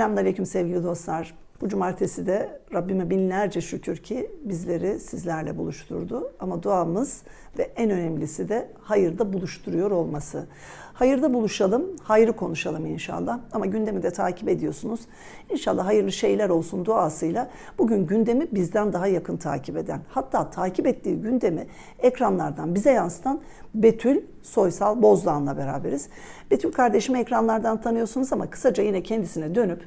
Selamünaleyküm sevgili dostlar. Bu cumartesi de Rabbime binlerce şükür ki bizleri sizlerle buluşturdu. Ama duamız ve en önemlisi de hayırda buluşturuyor olması. Hayırda buluşalım, hayrı konuşalım inşallah. Ama gündemi de takip ediyorsunuz. İnşallah hayırlı şeyler olsun duasıyla. Bugün gündemi bizden daha yakın takip eden, hatta takip ettiği gündemi ekranlardan bize yansıtan Betül Soysal Bozdağ'la beraberiz. Betül kardeşimi ekranlardan tanıyorsunuz ama kısaca yine kendisine dönüp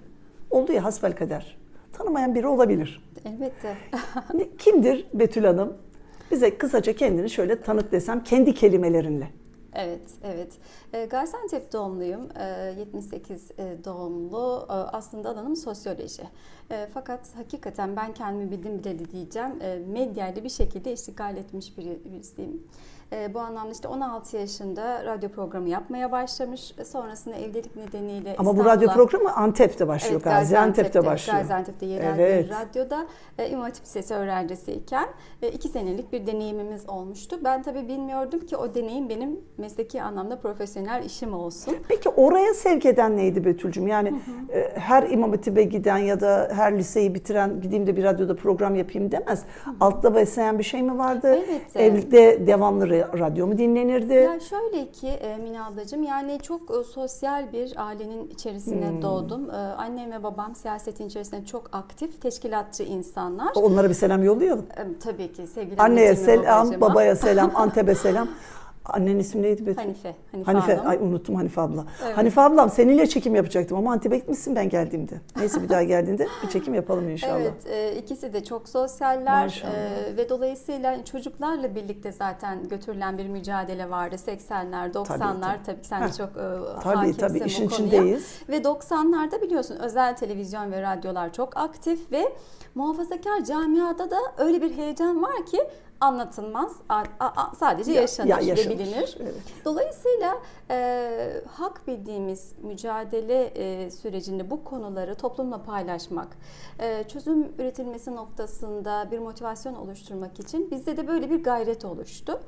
olduğu ya hasbelkader tanımayan biri olabilir. Elbette. Kimdir Betül Hanım? Bize kısaca kendini şöyle tanıt desem kendi kelimelerinle. Evet, evet. E, Gaziantep doğumluyum. E, 78 e, doğumlu. E, aslında alanım sosyoloji. Fakat hakikaten ben kendimi bildim bileli diyeceğim. E, medyayla bir şekilde iştigal etmiş bir, birisiyim. E, bu anlamda işte 16 yaşında radyo programı yapmaya başlamış. E, sonrasında evlilik nedeniyle Ama bu radyo programı Antep'te başlıyor, Evet, Gaziantep'te başlıyor. Gaziantep'te yerel Evet. bir radyoda e, İmam Hatip Lisesi öğrencisiyken e, iki senelik bir deneyimimiz olmuştu. Ben tabii bilmiyordum ki o deneyim benim mesleki anlamda profesyonel işim olsun. Peki oraya sevk eden neydi Betül'cüm? Yani e, her İmam Hatip'e giden ya da her liseyi bitiren gideyim de bir radyoda program yapayım demez. Altta besleyen bir şey mi vardı? Elbette. Evde devamlı radyo mu dinlenirdi? Ya şöyle ki e, Mine ablacığım yani çok e, sosyal bir ailenin içerisine Hmm. doğdum. E, Annem ve babam siyasetin içerisinde çok aktif, teşkilatçı insanlar. Onlara bir selam yollayalım. Tabii ki sevgili Anneye selam, babacığıma. babaya selam, Antep'e selam. Annenin ismi neydi Betül? Hanife, Hanife, Hanife, Hanım. ay unuttum Hanife abla. Evet. Hanife ablam seninle çekim yapacaktım ama Antep'e gitmişsin ben geldiğimde. Neyse bir daha geldiğinde bir çekim yapalım inşallah. Evet, e, ikisi de çok sosyaller Maşallah. e, ve dolayısıyla çocuklarla birlikte zaten götürülen bir mücadele vardı. 80'ler, 90'lar tabii, ki sen de çok e, Tabii tabii işin konuya. içindeyiz. Ve 90'larda biliyorsun özel televizyon ve radyolar çok aktif ve muhafazakar camiada da öyle bir heyecan var ki anlatılmaz. A- a- sadece Ya- yaşanır, ya ve yaşanır, bilinir. evet. Dolayısıyla e, hak bildiğimiz mücadele e, sürecinde bu konuları toplumla paylaşmak, e, çözüm üretilmesi noktasında bir motivasyon oluşturmak için bizde de böyle bir gayret oluştu.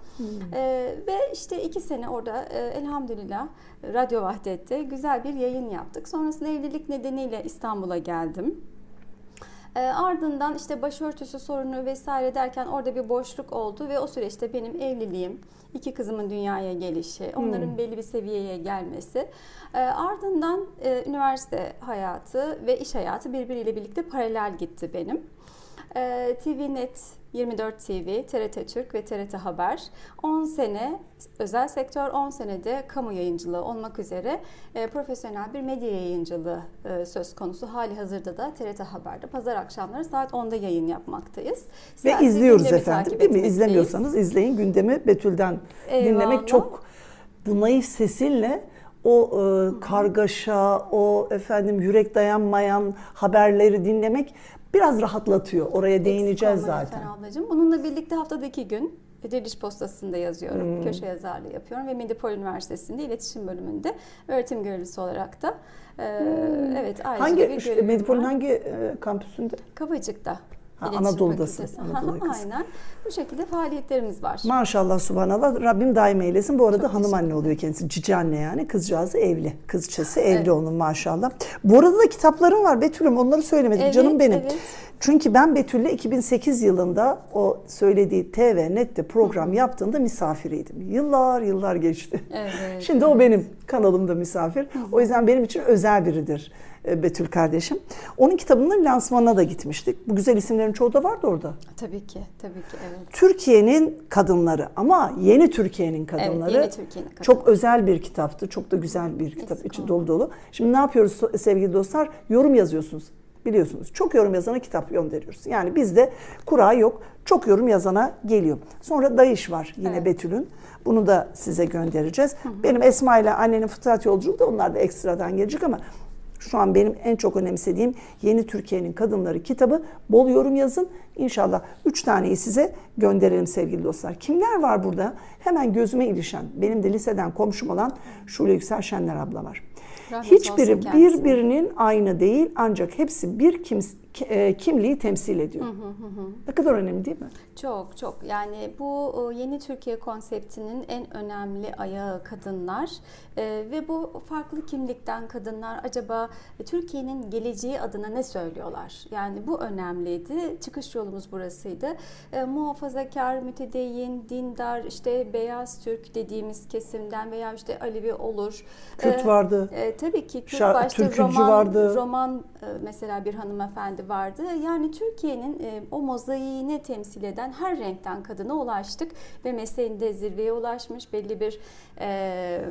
E, ve işte iki sene orada e, elhamdülillah Radyo Vahdet'te güzel bir yayın yaptık. Sonrasında evlilik nedeniyle İstanbul'a geldim. E, ardından işte başörtüsü sorunu vesaire derken orada bir boşluk oldu ve o süreçte benim evliliğim, iki kızımın dünyaya gelişi, onların belli bir seviyeye gelmesi, e, ardından e, üniversite hayatı ve iş hayatı birbiriyle birlikte paralel gitti benim. E, TVNet, 24 TV, TRT Türk ve TRT Haber 10 sene özel sektör, 10 senede kamu yayıncılığı olmak üzere e, profesyonel bir medya yayıncılığı e, söz konusu. Hali hazırda da TRT Haber'de pazar akşamları saat 10'da yayın yapmaktayız. Ve Siyasi izliyoruz gündemi efendim değil mi? İzlemiyorsanız izleyin gündemi Betül'den Eyvallah. dinlemek çok bu naif sesinle o e, kargaşa, o efendim yürek dayanmayan haberleri dinlemek biraz rahatlatıyor. Oraya değineceğiz Eksik zaten. ablacığım. Bununla birlikte haftada iki gün Diriliş Postası'nda yazıyorum. Hmm. Köşe yazarlığı yapıyorum ve Medipol Üniversitesi'nde iletişim bölümünde öğretim görevlisi olarak da e, evet ayrıca Hmm. Hangi bir Medipol'ün hangi e, kampüsünde? Kavacık'ta. Ha, İletişim Anadolu'dasın, Fakültesi. Anadolu kız. Aynen. Bu şekilde faaliyetlerimiz var. Maşallah subhanallah Rabbim daim eylesin. Bu arada Çok hanım anne oluyor kendisi. Cici anne yani. Kızcağızı evli. Kızçası evli Evet. onun maşallah. Bu arada da kitaplarım var Betül'üm onları söylemedik Evet, canım benim. evet. Çünkü ben Betül'le 2008 yılında o söylediği TV Net'te program yaptığında misafiriydim. Yıllar yıllar geçti. Evet, Şimdi o benim kanalımda misafir. O yüzden benim için özel biridir Betül kardeşim. Onun kitabının lansmanına da gitmiştik. Bu güzel isimlerin çoğu da vardı orada. Tabii ki, tabii ki evet. Türkiye'nin kadınları ama yeni Türkiye'nin kadınları. yeni Türkiye'nin kadınları. Çok özel bir kitaptı. Çok da güzel bir kitap. Eksik içi dolu dolu. Şimdi ne yapıyoruz sevgili dostlar? Yorum yazıyorsunuz. Biliyorsunuz. Çok yorum yazana kitap gönderiyoruz. Yani bizde kura yok. Çok yorum yazana geliyor. Sonra Dayış var yine Evet. Betül'ün. Bunu da size göndereceğiz. Benim Esma ile annenin fıtrat yolculuğu da onlar da ekstradan gelecek ama şu an benim en çok önemsediğim Yeni Türkiye'nin Kadınları kitabı. Bol yorum yazın. İnşallah 3 taneyi size gönderelim sevgili dostlar. Kimler var burada? Hemen gözüme ilişen, benim de liseden komşum olan Şule Yüksel Şenler abla var. Rahmet Hiçbiri birbirinin aynı değil ancak hepsi bir kim, ki- e, kimliği temsil ediyor. Ne kadar önemli değil mi? Çok çok yani bu e, yeni Türkiye konseptinin en önemli ayağı kadınlar E, ve bu farklı kimlikten kadınlar acaba Türkiye'nin geleceği adına ne söylüyorlar? Yani bu önemliydi. Çıkış yolumuz burasıydı. E, muhafazakar, mütedeyyin, dindar, işte beyaz Türk dediğimiz kesimden veya işte Alevi olur. Kürt E, vardı. e, tabii ki Kürt Şa- başta Türkücü roman, vardı. roman e, mesela bir hanımefendi vardı. Yani Türkiye'nin e, o mozaiğini temsil eden her renkten kadına ulaştık ve mesleğinde zirveye ulaşmış belli bir e,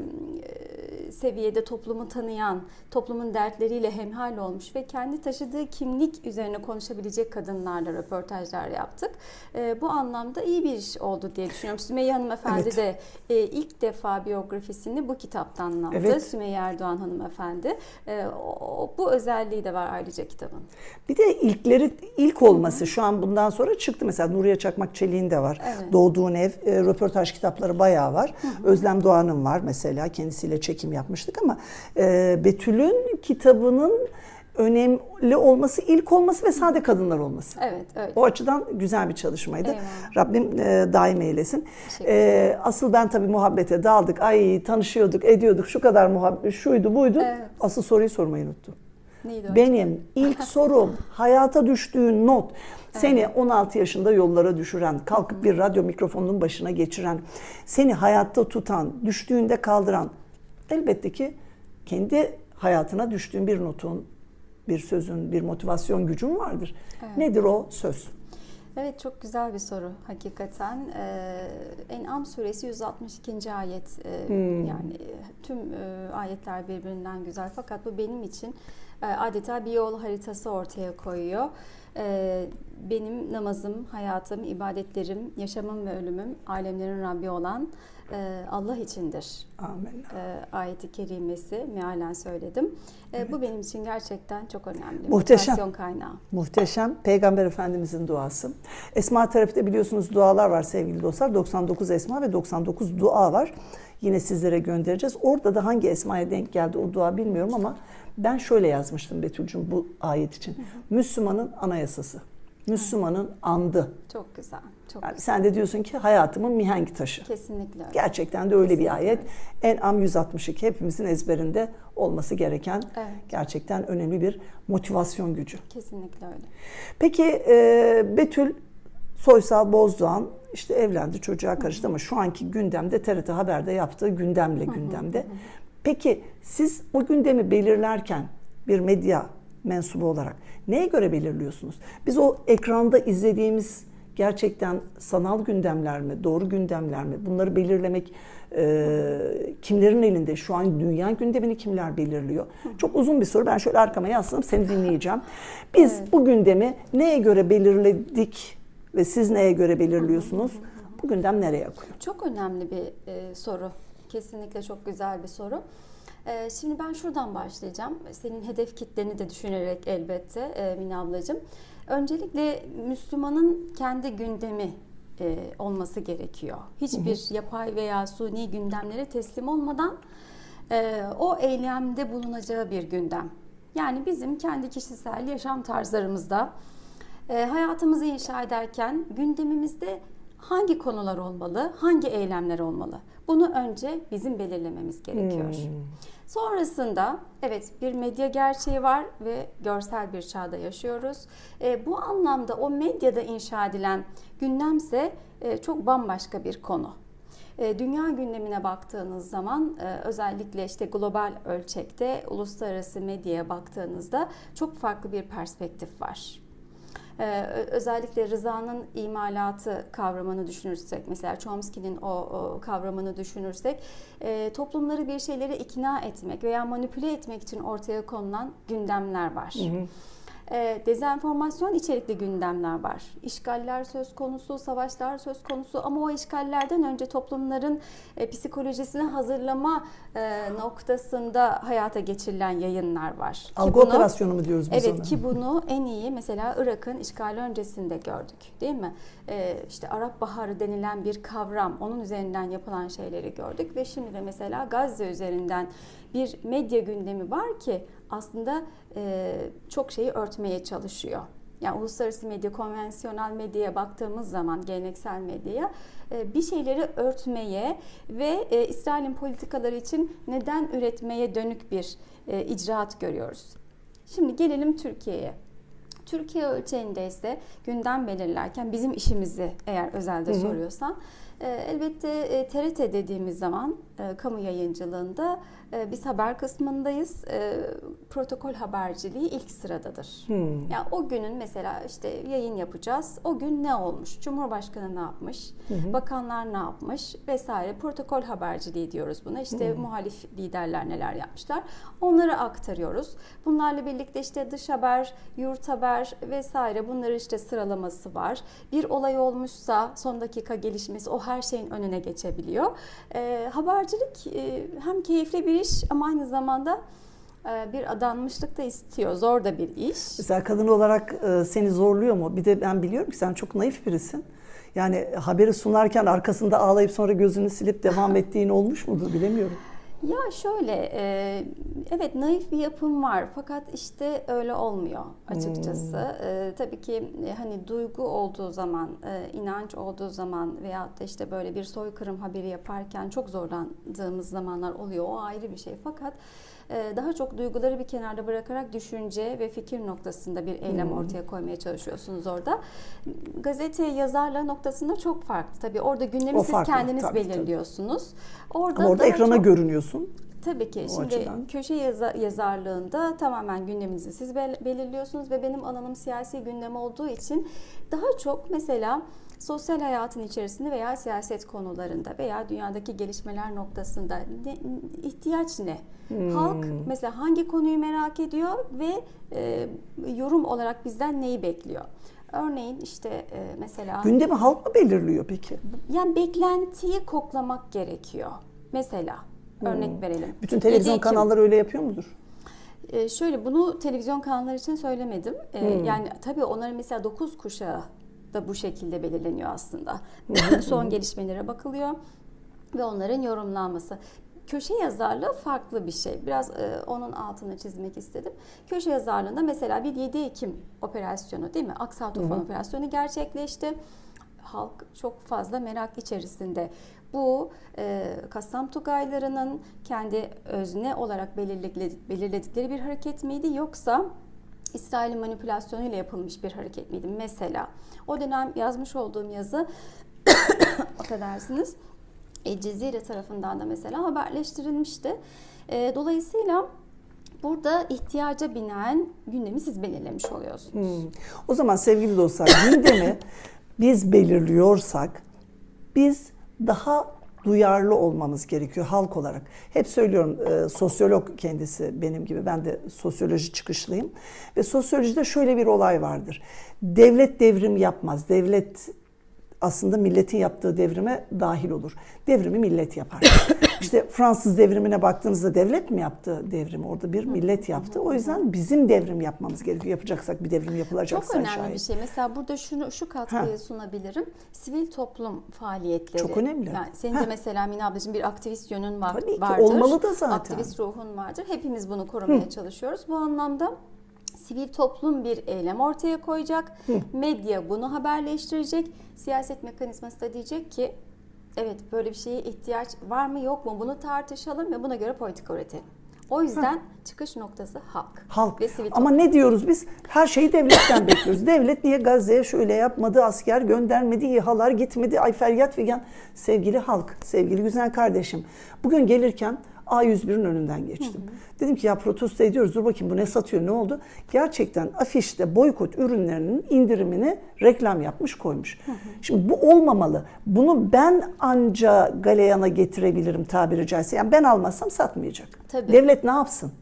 seviyede toplumu tanıyan, toplumun dertleriyle hemhal olmuş ve kendi taşıdığı kimlik üzerine konuşabilecek kadınlarla röportajlar yaptık. E, bu anlamda iyi bir iş oldu diye düşünüyorum. Sümeyye hanımefendi Evet. de e, ilk defa biyografisini bu kitaptan anlattı. Evet. Sümeyye Erdoğan hanımefendi. E, o- bu özelliği de var ayrıca kitabın. Bir de ilkleri ilk olması şu an bundan sonra çıktı mesela Nuriye Çakmak Çelik'in de var. Evet. Doğduğun ev e, röportaj kitapları bayağı var. Özlem Doğan'ın var mesela kendisiyle çekim yapmıştık ama e, Betül'ün kitabının önemli olması, ilk olması ve sade kadınlar olması. Evet, öyle. O açıdan güzel bir çalışmaydı. Eyvallah. Rabbim e, daim eylesin. E, asıl ben tabii muhabbete daldık. Ay tanışıyorduk, ediyorduk. Şu kadar muhabbet, şuydu, buydu. Evet. Asıl soruyu sormayı unuttum. Neydi o? Benim ilk sorum hayata düştüğün not seni 16 yaşında yollara düşüren, kalkıp bir radyo mikrofonunun başına geçiren, seni hayatta tutan, düştüğünde kaldıran elbette ki kendi hayatına düştüğün bir notun, bir sözün, bir motivasyon gücün vardır. Evet. Nedir o söz? Evet çok güzel bir soru hakikaten. Ee, En'am suresi 162. ayet. Ee, Hmm. Yani e, tüm e, ayetler birbirinden güzel fakat bu benim için adeta bir yol haritası ortaya koyuyor. Ee, benim namazım, hayatım, ibadetlerim, yaşamım ve ölümüm alemlerin Rabbi olan e, Allah içindir. Amin. E, ayeti kerimesi mealen söyledim. E, Bu benim için gerçekten çok önemli. Muhteşem. Kaynağı. Muhteşem. Peygamber Efendimizin duası. Esma terapide biliyorsunuz dualar var sevgili dostlar. 99 esma ve 99 dua var. Yine sizlere göndereceğiz. Orada da hangi esmaya denk geldi o dua bilmiyorum ama ben şöyle yazmıştım Betül'cüm bu ayet için. Müslümanın anayasası. Müslümanın andı. Çok güzel. Çok Yani sen de diyorsun ki hayatımın mihenk taşı. Kesinlikle öyle. Gerçekten de öyle bir Kesinlikle. ayet. En'am 162 hepimizin ezberinde olması gereken Evet. gerçekten önemli bir motivasyon gücü. Kesinlikle öyle. Peki e, Betül Soysal Bozdoğan işte evlendi çocuğa karıştı ama şu anki gündemde TRT Haber'de yaptığı gündemle gündemde. Peki siz o gündemi belirlerken bir medya mensubu olarak neye göre belirliyorsunuz? Biz o ekranda izlediğimiz gerçekten sanal gündemler mi, doğru gündemler mi? Bunları belirlemek e, kimlerin elinde? Şu an dünya gündemini kimler belirliyor? Çok uzun bir soru. Ben şöyle arkama yaslanıp seni dinleyeceğim. Biz Evet. bu gündemi neye göre belirledik ve siz neye göre belirliyorsunuz? Bu gündem nereye koyuyor? Çok önemli bir e, soru. Kesinlikle çok güzel bir soru. E, şimdi ben şuradan başlayacağım. Senin hedef kitleni de düşünerek elbette e, Mine ablacığım. Öncelikle Müslümanın kendi gündemi e, olması gerekiyor. Hiçbir yapay veya suni gündemlere teslim olmadan e, o eylemde bulunacağı bir gündem. Yani bizim kendi kişisel yaşam tarzlarımızda e, hayatımızı inşa ederken gündemimizde hangi konular olmalı, hangi eylemler olmalı? Bunu önce bizim belirlememiz gerekiyor. Sonrasında evet bir medya gerçeği var ve görsel bir çağda yaşıyoruz. E, bu anlamda o medyada inşa edilen gündemse e, çok bambaşka bir konu. E, Dünya gündemine baktığınız zaman e, özellikle işte global ölçekte uluslararası medyaya baktığınızda çok farklı bir perspektif var. Ee, özellikle rızanın imalatı kavramını düşünürsek, mesela Chomsky'nin o, kavramını düşünürsek, e, toplumları bir şeylere ikna etmek veya manipüle etmek için ortaya konulan gündemler var. E, dezenformasyon içerikli gündemler var. İşgaller söz konusu, savaşlar söz konusu ama o işgallerden önce toplumların e, psikolojisini hazırlama e, noktasında hayata geçirilen yayınlar var. Ki Algı bunu- operasyonu mu diyoruz biz Evet ona? ki bunu en iyi mesela Irak'ın işgali öncesinde gördük değil mi? Ee, işte Arap Baharı denilen bir kavram onun üzerinden yapılan şeyleri gördük ve şimdi de mesela Gazze üzerinden bir medya gündemi var ki aslında e, çok şeyi örtmeye çalışıyor. Yani uluslararası medya, konvansiyonel medyaya baktığımız zaman, geleneksel medyaya e, bir şeyleri örtmeye ve e, İsrail'in politikaları için neden üretmeye dönük bir e, icraat görüyoruz. Şimdi gelelim Türkiye'ye. Türkiye ölçeğinde ise gündem belirlerken bizim işimizi eğer özelde Hı hı. soruyorsan elbette e, TRT dediğimiz zaman e, kamu yayıncılığında e, biz haber kısmındayız. E, protokol haberciliği ilk sıradadır. Hmm. Yani o günün mesela işte yayın yapacağız. O gün ne olmuş? Cumhurbaşkanı ne yapmış? Bakanlar ne yapmış? Vesaire. Protokol haberciliği diyoruz buna. İşte muhalif liderler neler yapmışlar? Onları aktarıyoruz. Bunlarla birlikte işte dış haber, yurt haber vesaire bunları işte sıralaması var. Bir olay olmuşsa son dakika gelişmesi o her şeyin önüne geçebiliyor. Ee, habercilik e, hem keyifli bir iş ama aynı zamanda e, bir adanmışlık da istiyor. Zor da bir iş. Mesela kadın olarak e, seni zorluyor mu? Bir de ben biliyorum ki sen çok naif birisin. Yani haberi sunarken arkasında ağlayıp sonra gözünü silip devam ettiğin olmuş mudur bilemiyorum. Ya şöyle, e, evet naif bir yapım var fakat işte öyle olmuyor açıkçası. E, tabii ki e, hani duygu olduğu zaman, e, inanç olduğu zaman veyahut da işte böyle bir soykırım haberi yaparken çok zorlandığımız zamanlar oluyor. O ayrı bir şey fakat daha çok duyguları bir kenarda bırakarak düşünce ve fikir noktasında bir eylem ortaya koymaya çalışıyorsunuz orada. Gazete yazarlığı noktasında çok farklı. Tabii orada gündemi O siz farklı, kendiniz tabii, tabii. belirliyorsunuz. Orada Ama orada ekrana çok- görünüyorsun. Tabii ki. O Şimdi açıdan. köşe yaza- yazarlığında tamamen gündeminizi siz bel- belirliyorsunuz ve benim alanım siyasi gündem olduğu için daha çok mesela sosyal hayatın içerisinde veya siyaset konularında veya dünyadaki gelişmeler noktasında ne, ihtiyaç ne? Hmm. Halk mesela hangi konuyu merak ediyor ve e, yorum olarak bizden neyi bekliyor? Örneğin işte e, mesela Gündemi halk mı belirliyor peki? yani beklentiyi koklamak gerekiyor. Mesela örnek verelim. Hmm. Bütün televizyon 7 Ekim. kanalları öyle yapıyor mudur? Ee, şöyle bunu televizyon kanalları için söylemedim. Ee, Hmm. Yani tabii onların mesela 9 kuşağı da bu şekilde belirleniyor aslında. Son gelişmelere bakılıyor ve onların yorumlanması. Köşe yazarlığı farklı bir şey. Biraz e, onun altını çizmek istedim. Köşe yazarlığında mesela bir 7 Ekim operasyonu değil mi? Aksal Tufan operasyonu gerçekleşti. Halk çok fazla merak içerisinde. Bu e, Kassam Tugaylarının kendi özne olarak belirledikleri, belirledikleri bir hareket miydi yoksa İsrail'in manipülasyonuyla yapılmış bir hareket miydi? Mesela o dönem yazmış olduğum yazı affedersiniz e, Cezire tarafından da mesela haberleştirilmişti. E, dolayısıyla burada ihtiyaca binaen gündemi siz belirlemiş oluyorsunuz. Hmm. O zaman sevgili dostlar gündemi biz belirliyorsak biz daha duyarlı olmamız gerekiyor halk olarak. Hep söylüyorum e, sosyolog kendisi benim gibi ben de sosyoloji çıkışlıyım ve sosyolojide şöyle bir olay vardır. Devlet devrim yapmaz. Devlet aslında milletin yaptığı devrime dahil olur. Devrimi millet yapar. işte Fransız devrimine baktığınızda devlet mi yaptı devrimi? Orada bir millet yaptı. O yüzden bizim devrim yapmamız gerekiyor. Yapacaksak bir devrim yapılacaksa Çok önemli şayet. bir şey. Mesela burada şunu şu katkıyı sunabilirim. Sivil toplum faaliyetleri. Çok önemli. Yani senin de mesela Mine ablacığım bir aktivist yönün var, Tabii ki, vardır. olmalı da zaten. Aktivist ruhun vardır. Hepimiz bunu korumaya çalışıyoruz. Bu anlamda sivil toplum bir eylem ortaya koyacak. Medya bunu haberleştirecek. Siyaset mekanizması da diyecek ki evet böyle bir şeye ihtiyaç var mı yok mu bunu tartışalım ve buna göre politika üretelim. O yüzden çıkış noktası halk. Halk. Ve sivil Ama ne diyoruz biz? Her şeyi devletten bekliyoruz. Devlet niye Gazze'ye şöyle yapmadı, asker göndermedi, İHA'lar gitmedi, ay feryat figan. Sevgili halk, sevgili güzel kardeşim. Bugün gelirken A101'in önünden geçtim. Dedim ki ya protesto ediyoruz, dur bakayım bu ne satıyor, ne oldu? Gerçekten afişte boykot ürünlerinin indirimini reklam yapmış koymuş. Şimdi bu olmamalı. Bunu ben anca galeyana getirebilirim tabiri caizse. Yani ben almazsam satmayacak. Tabii. Devlet ne yapsın?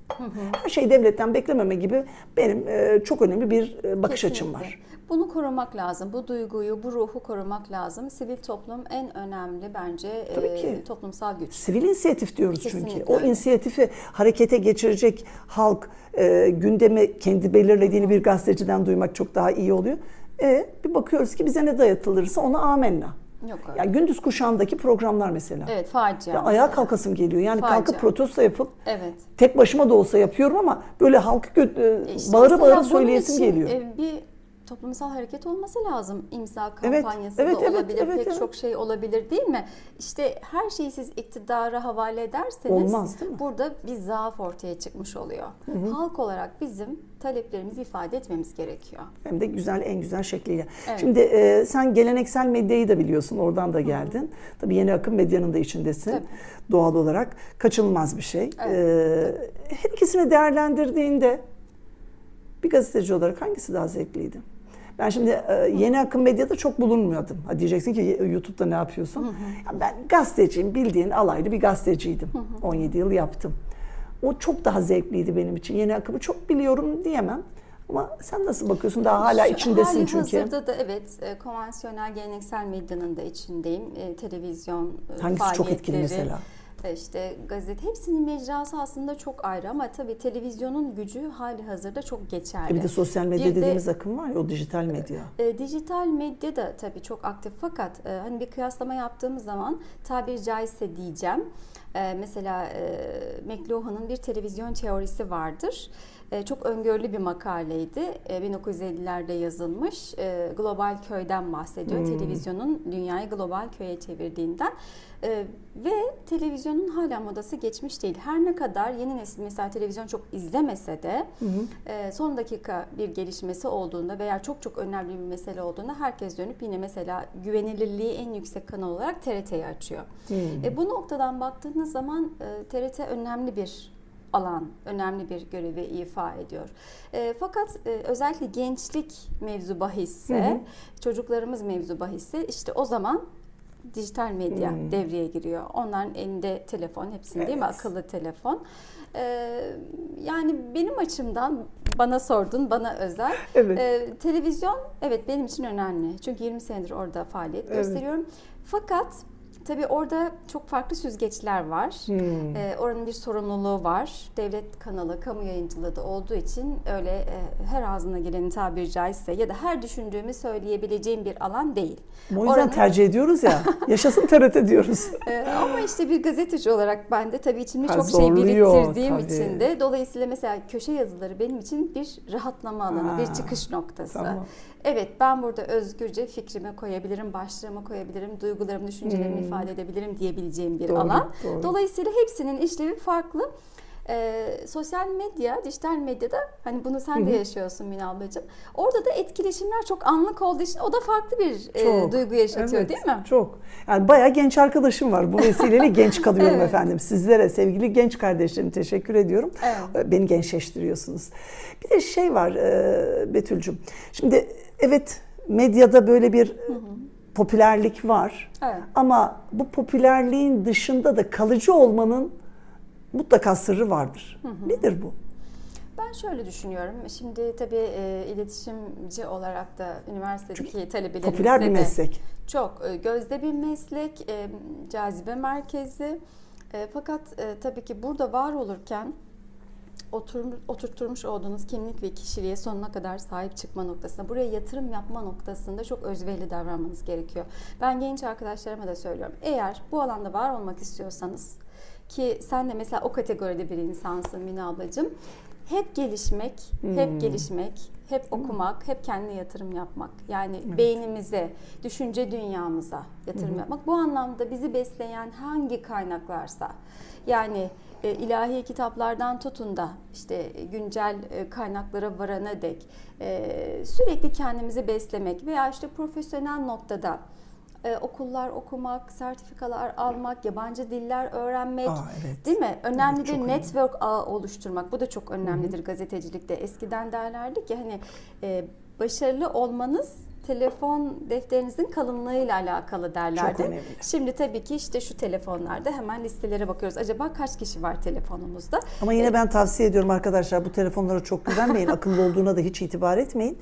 Her şeyi devletten beklememe gibi benim çok önemli bir bakış açım Kesinlikle. var. Bunu korumak lazım. Bu duyguyu, bu ruhu korumak lazım. Sivil toplum en önemli bence Tabii e, ki. toplumsal güç. Sivil inisiyatif diyoruz çünkü. Kesinlikle O öyle. inisiyatifi harekete geçirecek halk e, gündemi kendi belirlediğini bir gazeteciden duymak çok daha iyi oluyor. E, bir bakıyoruz ki bize ne dayatılırsa ona amenna. Yok öyle. Yani gündüz kuşağındaki programlar mesela. evet facia. Ya mesela. ayağa kalkasım geliyor. Yani Facia. kalkıp protesto yapıp Evet. tek başıma da olsa yapıyorum ama böyle halkı gö- e, İşte bağıra bağıra söyleyesim geliyor. e, Bir toplumsal hareket olması lazım. İmza kampanyası evet, da evet, olabilir, evet, pek evet. çok şey olabilir değil mi? İşte her şeyi siz iktidara havale ederseniz Olmaz, değil mi? burada bir zaaf ortaya çıkmış oluyor. Halk olarak bizim taleplerimizi ifade etmemiz gerekiyor. Hem de güzel en güzel şekliyle. Evet. Şimdi e, sen geleneksel medyayı da biliyorsun. Oradan da geldin. Tabii yeni akım medyanın da içindesin. Tabii. Doğal olarak kaçınılmaz bir şey. Evet, E, her ikisini değerlendirdiğinde bir gazeteci olarak hangisi daha zevkliydi? Ben şimdi e, yeni akım medyada çok bulunmuyordum. Ha diyeceksin ki YouTube'da ne yapıyorsun? Ya ben gazeteciyim, bildiğin alaylı bir gazeteciydim. 17 yıl yaptım. O çok daha zevkliydi benim için. Yeni akımı çok biliyorum diyemem. Ama sen nasıl bakıyorsun? Daha hala Şu içindesin hali çünkü. hazırda da evet e, konvansiyonel geleneksel medyanın da içindeyim. E, televizyon e, Hangisi çok etkili faaliyetleri, mesela? E, işte gazete hepsinin mecrası aslında çok ayrı ama tabii televizyonun gücü hali hazırda çok geçerli. E bir de sosyal medya Bir de- dediğimiz akım var ya o dijital medya. E, dijital medya da tabii çok aktif fakat e, hani bir kıyaslama yaptığımız zaman tabiri caizse diyeceğim. E, mesela e, McLuhan'ın bir televizyon teorisi vardır. E, çok öngörülü bir makaleydi. E, 1950'lerde yazılmış. E, global köyden bahsediyor. Televizyonun dünyayı global köye çevirdiğinden. E, ve televizyonun hala modası geçmiş değil. Her ne kadar yeni nesil mesela televizyon çok izlemese de e, son dakika bir gelişmesi olduğunda veya çok çok önemli bir mesele olduğunda herkes dönüp yine mesela güvenilirliği en yüksek kanal olarak TRT'yi açıyor. E, bu noktadan baktığınız zaman e, TRT önemli bir alan, önemli bir görevi ifa ediyor. E, fakat e, özellikle gençlik mevzu bahisse, Hı hı. çocuklarımız mevzu bahisse işte o zaman dijital medya Hmm. devreye giriyor. Onların elinde telefon, hepsinin değil mi? Evet. Akıllı telefon. E, yani benim açımdan bana sordun, bana özel. Evet. E, televizyon evet benim için önemli. Çünkü 20 senedir orada faaliyet Evet. gösteriyorum. Fakat tabii orada çok farklı süzgeçler var. Hmm. Ee, oranın bir sorumluluğu var. Devlet kanalı, kamu yayıncılığı da olduğu için öyle e, her ağzına geleni tabiri caizse ya da her düşündüğümü söyleyebileceğim bir alan değil. O yüzden Oranın- tercih ediyoruz ya. Yaşasın TRT diyoruz. Ee, ama işte bir gazeteci olarak ben de tabii içimde Ha, çok şey biriktirdiğim tabii. için de dolayısıyla mesela köşe yazıları benim için bir rahatlama alanı, Ha, bir çıkış noktası. tamam. Evet ben burada özgürce fikrimi koyabilirim, başlığımı koyabilirim, duygularımı, düşüncelerimi Hmm. İfade edebilirim diyebileceğim bir Doğru, alan. doğru. Dolayısıyla hepsinin işlevi farklı. Ee, sosyal medya, dijital medyada hani bunu sen de yaşıyorsun Mine ablacığım. Orada da etkileşimler çok anlık olduğu için o da farklı bir e, Çok. duygu yaşatıyor Evet, değil mi? Çok. Yani bayağı genç arkadaşım var. Bu vesileyle genç kalıyorum Evet. efendim. Sizlere sevgili genç kardeşlerim teşekkür ediyorum. Evet. Beni gençleştiriyorsunuz. Bir de şey var e, Betül'cüm. Şimdi evet medyada böyle bir popülerlik var. Evet. Ama bu popülerliğin dışında da kalıcı olmanın mutlaka sırrı vardır. Nedir bu? Ben şöyle düşünüyorum. Şimdi tabii e, iletişimci olarak da üniversitedeki talebelerimizde Popüler bir de meslek. çok e, gözde bir meslek, e, cazibe merkezi. E, fakat e, tabii ki burada var olurken oturmuş, oturtturmuş olduğunuz kimlik ve kişiliğe sonuna kadar sahip çıkma noktasında, buraya yatırım yapma noktasında çok özverili davranmanız gerekiyor. Ben genç arkadaşlarıma da söylüyorum. Eğer bu alanda var olmak istiyorsanız ki sen de mesela o kategoride bir insansın Mine ablacığım. Hep gelişmek, Hmm. hep gelişmek, hep okumak, hep kendine yatırım yapmak. Yani beynimize, düşünce dünyamıza yatırım yapmak. Bu anlamda bizi besleyen hangi kaynaklarsa yani e, ilahi kitaplardan tutun da işte güncel e, kaynaklara varana dek e, sürekli kendimizi beslemek veya işte profesyonel noktada e, okullar okumak, sertifikalar almak, yabancı diller öğrenmek, Aa, evet. değil mi? Önemli Evet, bir önemli. network ağı oluşturmak. Bu da çok önemlidir gazetecilikte. Eskiden derlerdi ki hani e, başarılı olmanız telefon defterinizin kalınlığıyla alakalı derlerdi. Çok önemli. Şimdi tabii ki işte şu telefonlarda hemen listelere bakıyoruz. Acaba kaç kişi var telefonumuzda? Ama yine ben tavsiye ediyorum arkadaşlar bu telefonlara çok güvenmeyin. Akıllı olduğuna da hiç itibar etmeyin.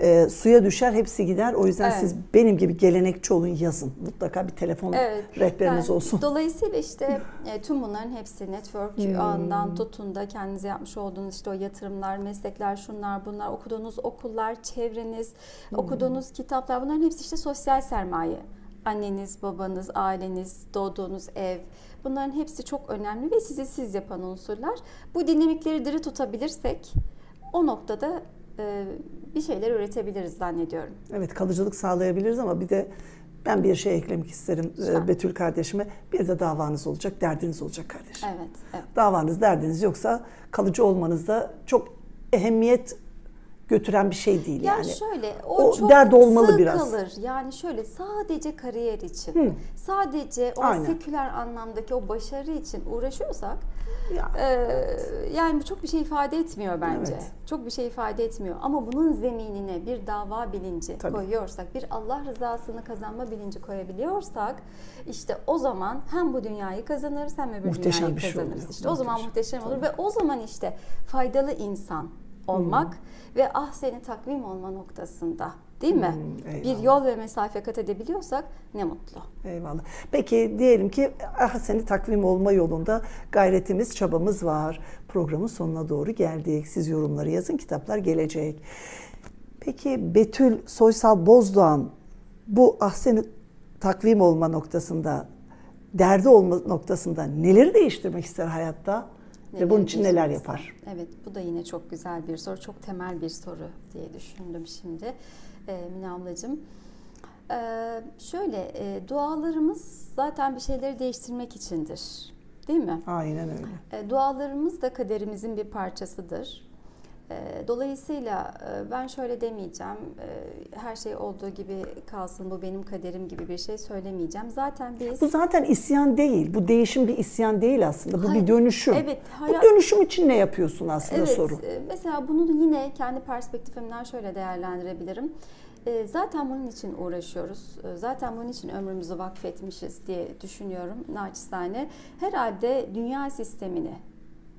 Ee, suya düşer hepsi gider. O yüzden Evet. siz benim gibi gelenekçi olun yazın. Mutlaka bir telefon Evet. rehberiniz Yani olsun. Dolayısıyla işte e, tüm bunların hepsi network Hmm. ağından tutun da kendinize yapmış olduğunuz işte o yatırımlar, meslekler, şunlar bunlar, okuduğunuz okullar, çevreniz, Hmm. okuduğunuz kitaplar bunların hepsi işte sosyal sermaye. anneniz, babanız, aileniz, doğduğunuz ev bunların hepsi çok önemli ve sizi siz yapan unsurlar. Bu dinamikleri diri tutabilirsek o noktada e, bir şeyler üretebiliriz zannediyorum. Evet kalıcılık sağlayabiliriz ama bir de ben bir şey eklemek isterim e, Lütfen. Betül kardeşime. Bir de davanız olacak, derdiniz olacak kardeşim. Evet, evet. Davanız, derdiniz yoksa kalıcı olmanızda çok ehemmiyet götüren bir şey değil Ya yani. şöyle o, O çok dert olmalı sığ biraz. kalır. Yani şöyle sadece kariyer için, sadece o Aynen. seküler anlamdaki o başarı için uğraşıyorsak Ya, Ee, yani bu çok bir şey ifade etmiyor bence. Evet. Çok bir şey ifade etmiyor. Ama bunun zeminine bir dava bilinci Tabii. koyuyorsak, bir Allah rızasını kazanma bilinci koyabiliyorsak, işte o zaman hem bu dünyayı kazanırız hem öbür Muhteşem dünyayı şey kazanırız. oluyor. işte o zaman Muhteşem. muhteşem olur ve o zaman işte faydalı insan olmak ve ah seni takvim olma noktasında değil mi? Hmm, bir yol ve mesafe kat edebiliyorsak ne mutlu. Eyvallah. Peki diyelim ki ah seni takvim olma yolunda gayretimiz, çabamız var. Programın sonuna doğru geldik. Siz yorumları yazın, kitaplar gelecek. Peki Betül Soysal Bozdoğan bu ah seni takvim olma noktasında, derdi olma noktasında neleri değiştirmek ister hayatta? Ve bunun için neler yapar? Evet bu da yine çok güzel bir soru. Çok temel bir soru diye düşündüm şimdi e, Mine ablacığım. E, şöyle e, dualarımız zaten bir şeyleri değiştirmek içindir. Değil mi? Aynen öyle. E, dualarımız da kaderimizin bir parçasıdır. Dolayısıyla ben şöyle demeyeceğim, her şey olduğu gibi kalsın, bu benim kaderim gibi bir şey söylemeyeceğim. Zaten biz... Bu zaten isyan değil. Bu değişim bir isyan değil aslında. Bu Hayır. bir dönüşüm. Evet, Bu hayat- dönüşüm için ne yapıyorsun aslında Evet, soru. mesela bunu yine kendi perspektifimden şöyle değerlendirebilirim. Zaten bunun için uğraşıyoruz. Zaten bunun için ömrümüzü vakfetmişiz diye düşünüyorum naçizane. Herhalde dünya sistemini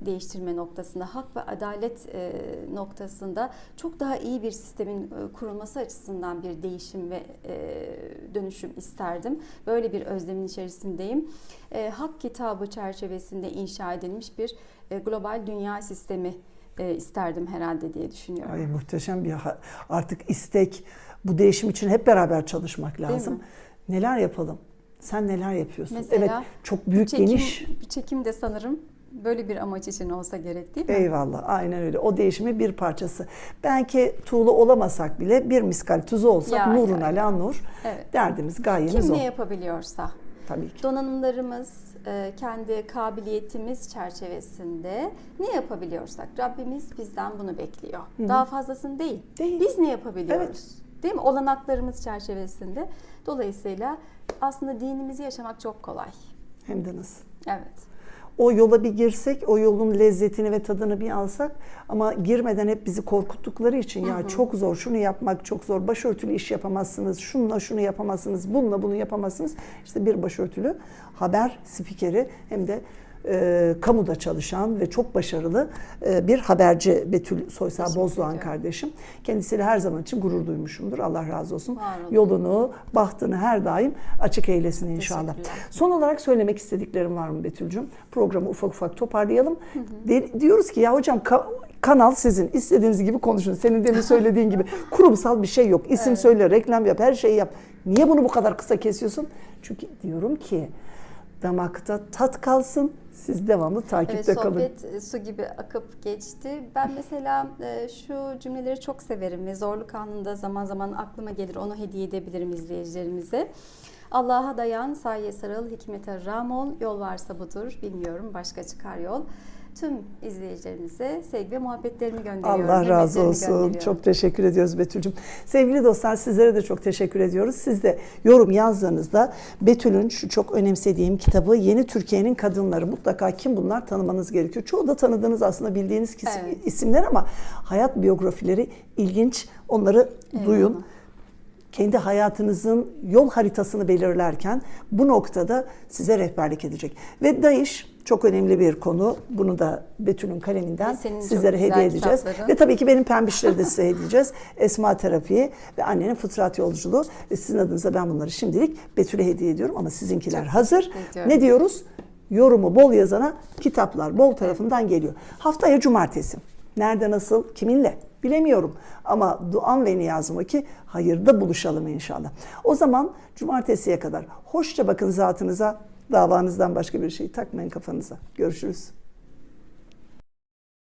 değiştirme noktasında, hak ve adalet e, noktasında çok daha iyi bir sistemin e, kurulması açısından bir değişim ve e, dönüşüm isterdim. Böyle bir özlemin içerisindeyim. Hak kitabı çerçevesinde inşa edilmiş bir global dünya sistemi isterdim herhalde diye düşünüyorum. Ay muhteşem bir artık istek. Bu değişim için hep beraber çalışmak lazım. Neler yapalım? Sen neler yapıyorsun? Mesela evet, çok büyük çekim, geniş. çekim de sanırım böyle bir amaç için olsa gerek değil mi? Eyvallah, aynen öyle. O değişimin bir parçası. Belki tuğla olamasak bile bir miskal tuzu olsak Ya, nurun ya, ala nur. Evet. Derdimiz, gayemiz Kim o. ne yapabiliyorsa. Tabii ki. Donanımlarımız, e, kendi kabiliyetimiz çerçevesinde ne yapabiliyorsak Rabbimiz bizden bunu bekliyor. Daha fazlasını değil. Değil. Biz ne yapabiliyoruz? Değil mi? Olanaklarımız çerçevesinde. Dolayısıyla aslında dinimizi yaşamak çok kolay. Hem de nasıl? Evet. O yola bir girsek, o yolun lezzetini ve tadını bir alsak ama girmeden hep bizi korkuttukları için ya çok zor, şunu yapmak çok zor, başörtülü iş yapamazsınız, şununla şunu yapamazsınız, bununla bunu yapamazsınız. İşte bir başörtülü haber spikeri hem de e, kamuda çalışan ve çok başarılı e, bir haberci Betül Soysal Teşekkür Bozdoğan kardeşim. Kendisiyle her zaman için gurur duymuşumdur. Allah razı olsun. Var olun. Yolunu, bahtını her daim açık eylesin inşallah. Son olarak söylemek istediklerim var mı Betül'cüm? Programı ufak ufak toparlayalım. De- diyoruz ki ya hocam ka- kanal sizin. İstediğiniz gibi konuşun. Senin demin söylediğin gibi kurumsal bir şey yok. İsim söyle, reklam yap, her şeyi yap. Niye bunu bu kadar kısa kesiyorsun? Çünkü diyorum ki damakta tat kalsın. Siz devamlı takipte Evet, kalın. sohbet e, su gibi akıp geçti. Ben mesela e, şu cümleleri çok severim ve zorluk anında zaman zaman aklıma gelir. Onu hediye edebilirim izleyicilerimize. Allah'a dayan, saye sarıl, hikmete ram ol, yol varsa budur, bilmiyorum başka çıkar yol. Tüm izleyicilerimize sevgi ve muhabbetlerimi gönderiyorum. Allah razı olsun. Çok teşekkür ediyoruz Betül'cüm. Sevgili dostlar sizlere de çok teşekkür ediyoruz. Siz de yorum yazdığınızda Betül'ün şu çok önemsediğim kitabı Yeni Türkiye'nin Kadınları. Mutlaka kim bunlar tanımanız gerekiyor. Çoğu da tanıdığınız aslında bildiğiniz Evet. isimler ama hayat biyografileri ilginç. Onları duyun Eyvallah. kendi hayatınızın yol haritasını belirlerken bu noktada size rehberlik edecek. Ve DAEŞ çok önemli bir konu. Bunu da Betül'ün kaleminden çok sizlere hediye edeceğiz. kitapların. Ve tabii ki benim pembişleri de size hediye edeceğiz. Esma terapiyi ve annenin fıtrat yolculuğu. Ve sizin adınıza ben bunları şimdilik Betül'e hediye ediyorum ama sizinkiler hazır. teşekkür ediyorum. Ne diyoruz? Yorumu bol yazana kitaplar bol tarafından geliyor. Haftaya cumartesi. Nerede nasıl, kiminle? Bilemiyorum ama duam ve niyazım o ki hayırda buluşalım inşallah. O zaman cumartesiye kadar hoşça bakın zatınıza, davanızdan başka bir şey takmayın kafanıza. Görüşürüz.